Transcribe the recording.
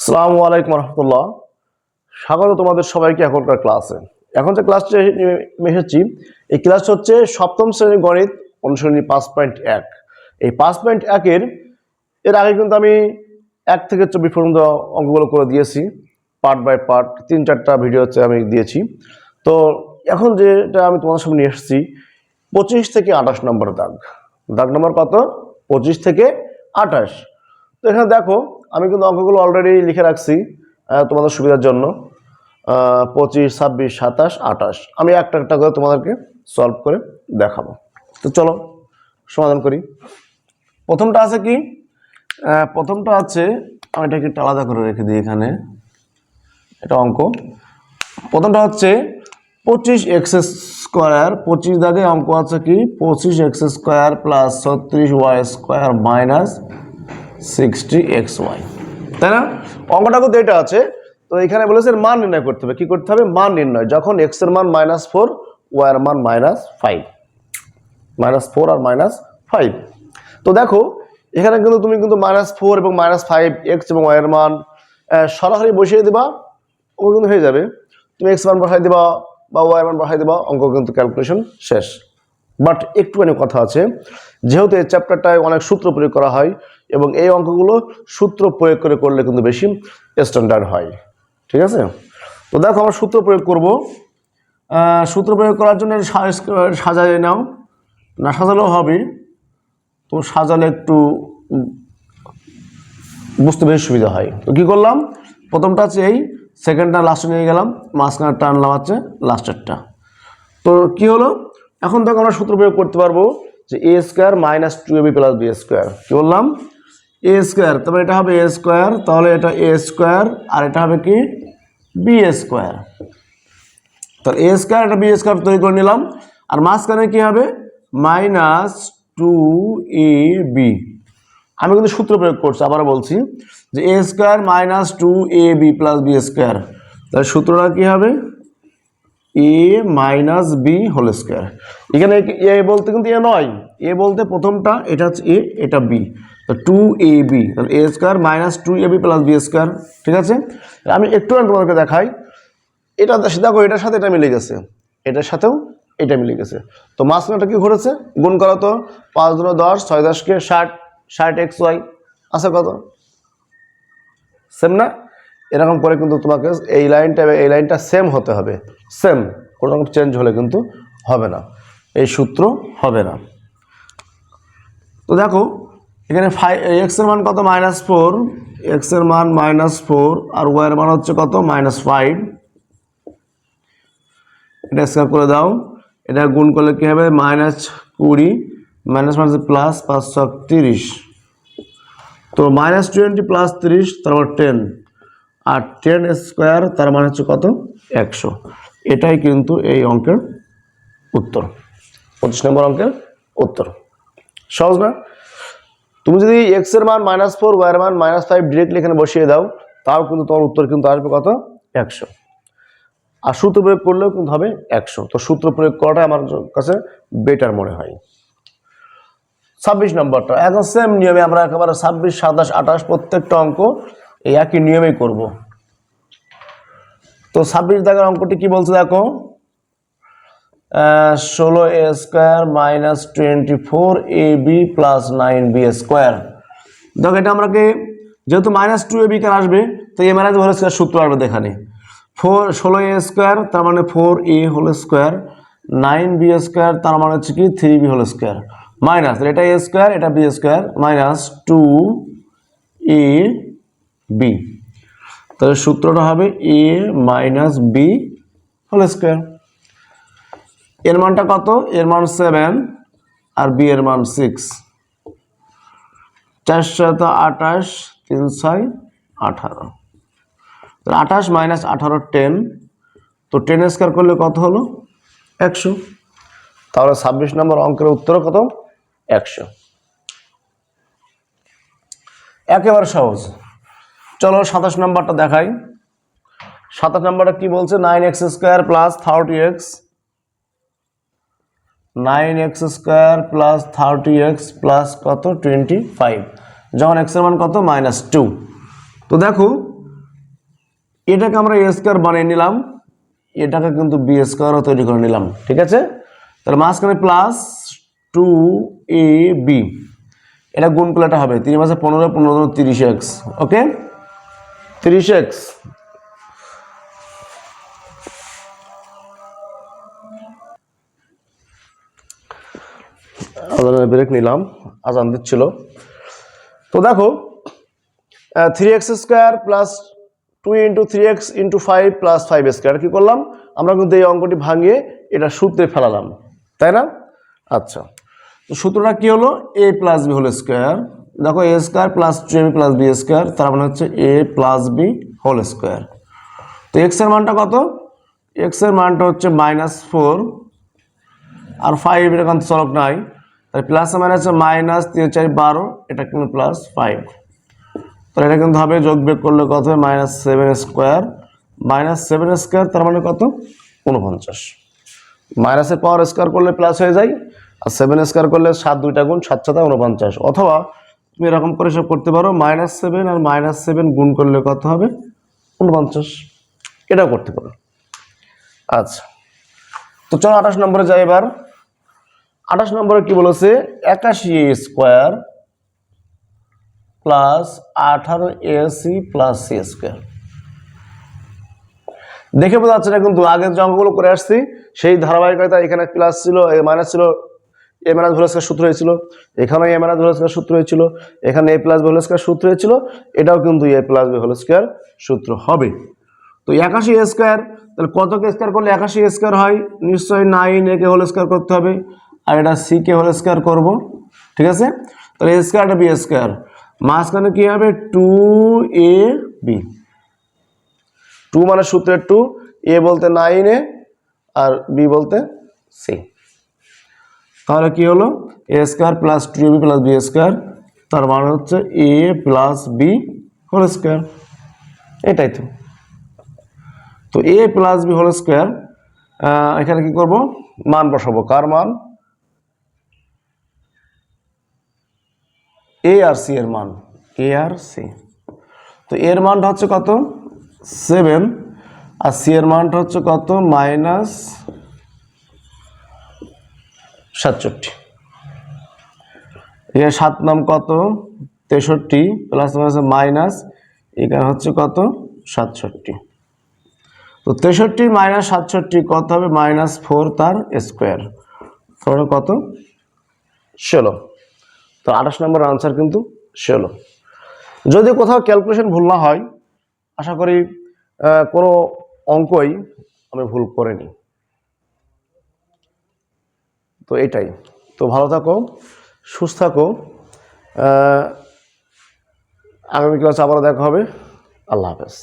আসসালামু আলাইকুম রহমতুল্লাহ। স্বাগত তোমাদের সবাইকে এখনকার ক্লাসে। এখন যে ক্লাসটা এসেছি, এই ক্লাস হচ্ছে সপ্তম শ্রেণির গণিত অনুশ্রেণী পাঁচ পয়েন্ট এক। এই পাঁচ পয়েন্ট একের, এর আগে কিন্তু আমি এক থেকে চব্বিশ পর্যন্ত অঙ্কগুলো করে দিয়েছি। পার্ট বাই পার্ট, তিন চারটা ভিডিও হচ্ছে আমি দিয়েছি। তো এখন যেটা আমি তোমাদের সামনে নিয়ে এসেছি, পঁচিশ থেকে আঠাশ নম্বর দাগ। দাগ নম্বর কত? পঁচিশ থেকে আঠাশ। তো এখানে দেখো, আমি কিন্তু অঙ্কগুলো অলরেডি লিখে রাখছি তোমাদের সুবিধার জন্য। পঁচিশ, ছাব্বিশ, সাতাশ, আঠাশ। আমি একটা একটা করে তোমাদেরকে সলভ করে দেখাবো। তো চলো, সমাধান করি। প্রথমটা আছে কি? প্রথমটা আছে, আমি এটাকে একটু আলাদা করে রেখে দিই এখানে। এটা অঙ্ক। প্রথমটা হচ্ছে, পঁচিশ এক্স স্কোয়ার, পঁচিশ দাগে অঙ্ক আছে কি? পঁচিশ এক্স স্কোয়ার প্লাস ছত্রিশ Y square minus sixty X Y তাই না? অঙ্কটা কিন্তু এটা আছে। তো এখানে বলেছে মান নির্ণয় করতে হবে। কি করতে হবে? মান নির্ণয়। যখন এক্সের মান মাইনাস ফোর ওয়াই এর মান মাইনাস ফাইভ মাইনাস ফোর আর মাইনাস ফাইভ তো দেখো, এখানে কিন্তু তুমি কিন্তু মাইনাস ফোর এবং মাইনাস ফাইভ এক্স এবং ওয়াই এর মান সরাসরি বসিয়ে দেবা, ও কিন্তু হয়ে যাবে। তুমি এক্স মান বসাই দেবা বা ওয়াই মান বসাই দেবা, অঙ্ক কিন্তু ক্যালকুলেশন শেষ। বাট একটুখানি কথা আছে। যেহেতু এই চ্যাপ্টারটায় অনেক সূত্র প্রয়োগ করা হয় এবং এই অঙ্কগুলো সূত্র প্রয়োগ করে করলে কিন্তু বেশি স্ট্যান্ডার্ড হয়। ঠিক আছে? তো দেখো আমরা সূত্র প্রয়োগ করব। সূত্র প্রয়োগ করার জন্য সা- সাজাই নাও। না, সাজালেও হবে। তো সাজালে একটু বুঝতে বেশি সুবিধা হয়। তো কী করলাম? প্রথমটা হচ্ছে এই সেকেন্ডটা লাস্টে নিয়ে গেলাম। মাঝখানেরটা আনলাম হচ্ছে লাস্টেরটা তো কি হলো? এখন থেকে আমরা সূত্র প্রয়োগ করতে পারব যে A square minus two A B plus B square কী বললাম? এ স্কোয়ার তবে এটা হবে এ স্কোয়ার তাহলে এটা এ স্কোয়ার আর এটা হবে কি? বি স্কোয়ার তো এ স্কোয়ার এটা বি স্কোয়ার তৈরি করে নিলাম, আর মাঝখানে কি হবে? মাইনাস টু এ বি আমি কিন্তু সূত্র প্রয়োগ করছি আবার বলছি যে A square minus two A B plus B square তাহলে সূত্রটা কি হবে? A minus B whole square এখানে এ বলতে কিন্তু এ নয় এ বলতে প্রথমটা, এটা হচ্ছে এ এটা বি তো টু এ বি তাহলে A square minus two A B plus B square ঠিক আছে? আমি একটু তোমাদেরকে দেখাই, এটা দেখো, এটার সাথে এটা মিলে গেছে। এটার সাথেও এটা মিলে গেছে। তো মাঝখানেটা কি ঘটেছে? গুণ করো তো, পাঁচ দুটো দশ, ছয় দশকে ষাট ষাট এক্স ওয়াই, আছে কত? সেম না? এরকম করে কিন্তু তোমাকে এই লাইনটা এই লাইনটা সেম হতে হবে। সেম কোনো রকম চেঞ্জ হলে কিন্তু হবে না। এই সূত্র হবে না। তো দেখো এখানে ফাইভ এক্সের মান কত? মাইনাস ফোর এক্সের মান মাইনাস ফোর আর ওয়াইয়ের মান হচ্ছে কত? মাইনাস ফাইভ এটা স্কোয়ার করে দাও। এটা গুণ করলে কী হবে? মাইনাস কুড়ি মাইনাস মাইনাস প্লাস পাঁচশো তিরিশ তো মাইনাস টোয়েন্টি প্লাস তিরিশ তারপর টেন আর টেন স্কোয়ার তার মানে হচ্ছে কত? একশো। এটাই কিন্তু এই অঙ্কের উত্তর। পঁচিশ নম্বর অঙ্কের উত্তর। সহজ না? তুমি যদি এক্সের মান মাইনাস ফোর ওয়াই এর মান মাইনাস ফাইভ ডিরেক্টলি এখানে বসিয়ে দাও, তাও কিন্তু তোমার উত্তর কিন্তু আসবে কত? একশো। আর সূত্র প্রয়োগ করলেও কিন্তু হবে একশো। তো সূত্র প্রয়োগ করাটাই আমার কাছে বেটার মনে হয়। ছাব্বিশ নম্বরটা। এখন সেম নিয়মে আমরা একেবারে ছাব্বিশ, সাতাশ, আঠাশ প্রত্যেকটা অঙ্ক এই একই নিয়মেই করব। তো ছাব্বিশ দাগের অঙ্কটি কি বলছে দেখো? ষোলো A square minus twenty four A B plus nine B square. দেখো, এটা আমরাকে যেহেতু মাইনাস টু এ বি কেন আসবে তো এ মাইনাস হোল স্কোয়ার সূত্র আসবে দেখানে ফোর, ষোলো এ স্কোয়ার, তার মানে four A whole square, nine B square, তার মানে হচ্ছে কি, three B whole square. Minus এটা এ স্কোয়ার, এটা B square, minus two A B. তাহলে সূত্রটা হবে A minus B whole square. এর মানটা কত? এর মান সেভেন আর বি এর মান সিক্স চারশত আঠাশ তিন ছয় আঠারো। তাহলে আঠাশ মাইনাস আঠারো টেন তো টেন স্কোয়ার করলে কত হলো? একশো। তাহলে ছাব্বিশ নম্বর অঙ্কের উত্তর কত? একশো। একেবারে সহজ। চলো সাতাশ নম্বরটা দেখাই। সাতাশ নম্বরটা কি বলছে? Nine X square plus thirty X nine X square plus thirty X plus কত? টোয়েন্টি ফাইভ যখন এক্সের মান কত? Minus two. তো দেখো, এটাকে আমরা এ স্কোয়ার বানিয়ে নিলাম। এটাকে কিন্তু বি স্কোয়ারও তৈরি করে নিলাম, ঠিক আছে? তাহলে মাঝখানে প্লাস টু এ বি এটা গুণ করলে হবে। তিন মাসে পনেরো পনেরো তিরিশ এক্স ওকে তিরিশ এক্স আজানের ব্রেক নিলাম, আজান দিচ্ছিল। তো দেখো three X square plus two into three X into five plus five square কী করলাম? আমরা কিন্তু এই অঙ্কটি ভাঙিয়ে এটা সূত্রে ফেলালাম, তাই না? আচ্ছা তো সূত্রটা কী হলো? A plus B whole square দেখো A square plus two A plus B square তার মানে হচ্ছে A plus B whole square তো এক্সের মানটা কত? এক্সের মানটা হচ্ছে মাইনাস ফোর আর ফাইভ কিন্তু চলক নাই। তাহলে প্লাস মাইনাস মাইনাস তিন, চার, বারো, এটা কিন্তু প্লাস ফাইভ তাহলে এটা কিন্তু হবে যোগ বিয়োগ করলে কত হবে minus seven square minus seven square তার মানে কত? উনপঞ্চাশ। মাইনাসের পাওয়ার স্কোয়ার করলে প্লাস হয়ে যায়, আর সেভেন স্কোয়ার করলে সাত দুইটা গুণ সাত সাতা উনপঞ্চাশ। অথবা তুমি এরকম করে সব করতে পারো মাইনাস সেভেন আর মাইনাস সেভেন গুণ করলে কত হবে? উনপঞ্চাশ। এটাও করতে পারো। আচ্ছা। তো চলো আঠাশ নম্বরে যাই এবার। আঠাশ নম্বরে কি বলেছে? একাশি এ স্কোয়ার প্লাস আঠারো এসি প্লাস সি স্কোয়ার। দেখে বোঝা যাচ্ছে না কিন্তু আগের যে অঙ্কগুলো করে আসছি, সেই ধারাবাহিকতা এখানে প্লাস ছিল মাইনাস ছিল, এ মাইনাস ভোলেস্কার সূত্র হয়েছিল, এখানে এ মাইনাস ভোলেস্কার সূত্র হয়েছিল, এখানে এ প্লাস ভোলেস্কার সূত্র হয়েছিল, এটাও কিন্তু এ প্লাস বি হোলেস্কার সূত্র হবে। তো একাশি স্কোয়ার তাহলে কতকে স্কোয়ার করলে একাশি স্কোয়ার হয়? নিশ্চয়ই নাইন একে হোল স্কোয়ার করতে হবে। আর এটা সি কে হোল স্কোয়ার করব, ঠিক আছে? তাহলে এ স্কোয়ারটা বি স্কোয়ার মাঝখানে কী হবে? টু এ বি টু মানে সূত্রের টু এ বলতে নাইন এ, আর বি বলতে সি তাহলে কি হলো? A square plus two B plus B square তার মানে হচ্ছে A plus B whole square এটাই তো। তো A plus B whole square এখানে কি করব? মান বসাবো। কার মান? এ আর সি এর মান। এ আর সি তো এর মানটা হচ্ছে কত? সেভেন আর সি এর মানটা হচ্ছে কত? মাইনাস সাতষট্টি। এখানে সাত নাম কত? তেষট্টি প্লাস মাইনাস এখানে হচ্ছে কত? সাতষট্টি। তো তেষট্টি মাইনাস সাতষট্টি কত হবে? মাইনাস ফোর তার স্কোয়ার তাহলে কত? ষোলো। তো আঠাশ নম্বর আনসার কিন্তু ষোলো যদি কোথাও ক্যালকুলেশন ভুল না হয়, আশা করি কোনো অঙ্কই আমি ভুল করিনি। তো এটাই। তো ভালো থাকো, সুস্থ থাকো আগামী ক্লাসে আবারও দেখা হবে। আল্লাহ হাফেজ।